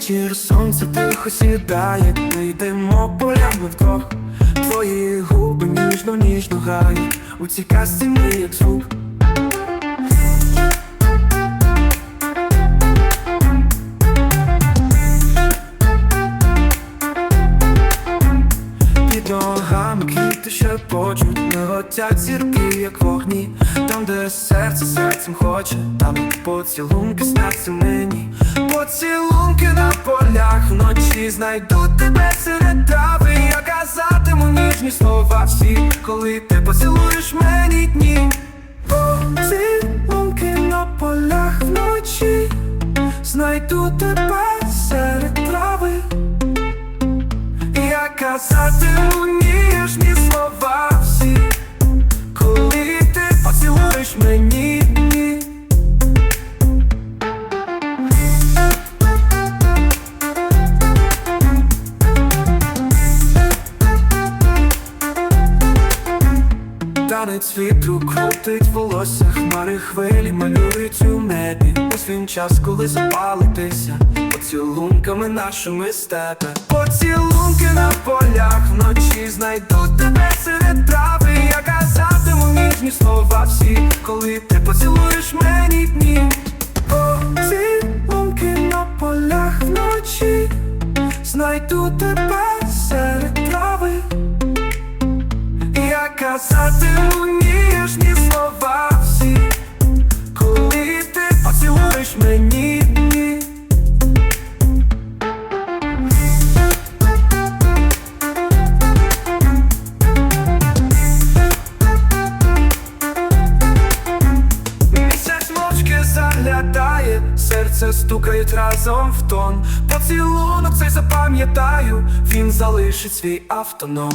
вечір сонце тихо сідає, ми йдемо полями вдвох Твої губи ніжно, ніжно грають У цій казці ми як звук. Під ногами квіти шепочуть, не летять зірки, як вогні. Там, де серце серцем хоче, там поцілунки сняться мені Поцілунки на полях. Вночі знайду тебе серед трави. Я казатиму ніжні слова всі, коли ти поцілуєш мені дні. Поцілунки на полях вночі. Знайду тебе серед трави. Я казатиму ніжні слова Танець вітру крутить волосся, хмари хвилі малюють у небі. Ось він час, коли запалитися поцілунками нашими степе. Поцілунки на полях вночі знайду тебе серед трави. Я казатиму ніжні слова всі, коли ти поцілуєш мені дні. Поцілунки на полях вночі, знайду тебе серед трави. Казатиму ніжні стукають разом в тон. Поцілунок цей запам'ятаю, він залишить свій автоном.